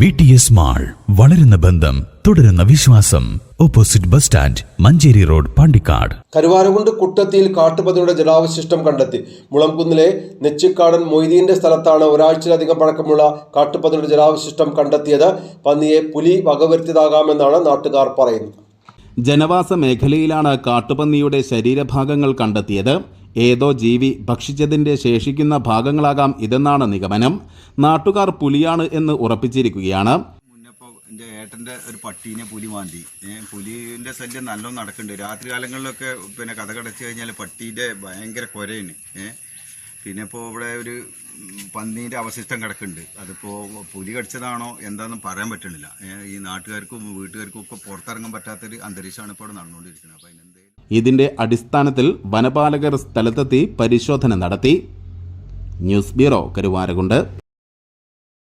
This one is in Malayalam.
വി ടി എസ് മാൾ വളരുന്ന ബന്ധം തുടരുന്ന വിശ്വാസം. Opposite bus stand Manjeri road Pandikkad. Karuvarakundu കുട്ടത്തിയിൽ കാട്ടുപതിയുടെ ജലാവശിഷ്ടം കണ്ടെത്തി. മുളംകുന്നിലെ നെച്ചിക്കാടൻ മൊയ്തീന്റെ സ്ഥലത്താണ് ഒരാഴ്ചയിലധികം പഴക്കമുള്ള കാട്ടുപതിയുടെ ജലാവശിഷ്ടം കണ്ടെത്തിയത്. പന്നിയെ പുലി വകവരുത്തിയതാകാമെന്നാണ് നാട്ടുകാർ പറയുന്നത്. ജനവാസ മേഖലയിലാണ് കാട്ടുപന്നിയുടെ ശരീരഭാഗങ്ങൾ കണ്ടെത്തിയത്. ഏതോ ജീവി ഭക്ഷിച്ചതിന്റെ ശേഷിക്കുന്ന ഭാഗങ്ങളാകാം ഇതെന്നാണ് നിഗമനം. നാട്ടുകാർ പുലിയാണ് എന്ന് ഉറപ്പിച്ചിരിക്കുകയാണ്. എന്റെ ഏട്ടന്റെ ഒരു പട്ടീനെ പുലി മാന്തി പുലിന്റെ ശല്യം നല്ലോണം നടക്കുന്നുണ്ട്. രാത്രി കാലങ്ങളിലൊക്കെ പിന്നെ കഥ കടച്ചു കഴിഞ്ഞാൽ പട്ടീന്റെ ഭയങ്കര കൊരയാണ്. ഏഹ് പിന്നെ ഇപ്പോൾ ഇവിടെ ഒരു പന്നീന്റെ അവശിഷ്ടം കിടക്കുന്നുണ്ട്. അതിപ്പോൾ പുലി കടിച്ചതാണോ എന്താണെന്ന് പറയാൻ പറ്റുന്നില്ല. ഈ നാട്ടുകാർക്കും വീട്ടുകാർക്കും ഒക്കെ പുറത്തിറങ്ങാൻ പറ്റാത്തൊരു അന്തരീക്ഷമാണ് ഇപ്പോൾ നടന്നുകൊണ്ടിരിക്കുന്നത്. അപ്പോൾ അതിനെന്തെങ്കിലും ഇതിന്റെ അടിസ്ഥാനത്തിൽ വനപാലകർ സ്ഥലത്തെത്തി പരിശോധന നടത്തി. News bureau Karuvarakundu.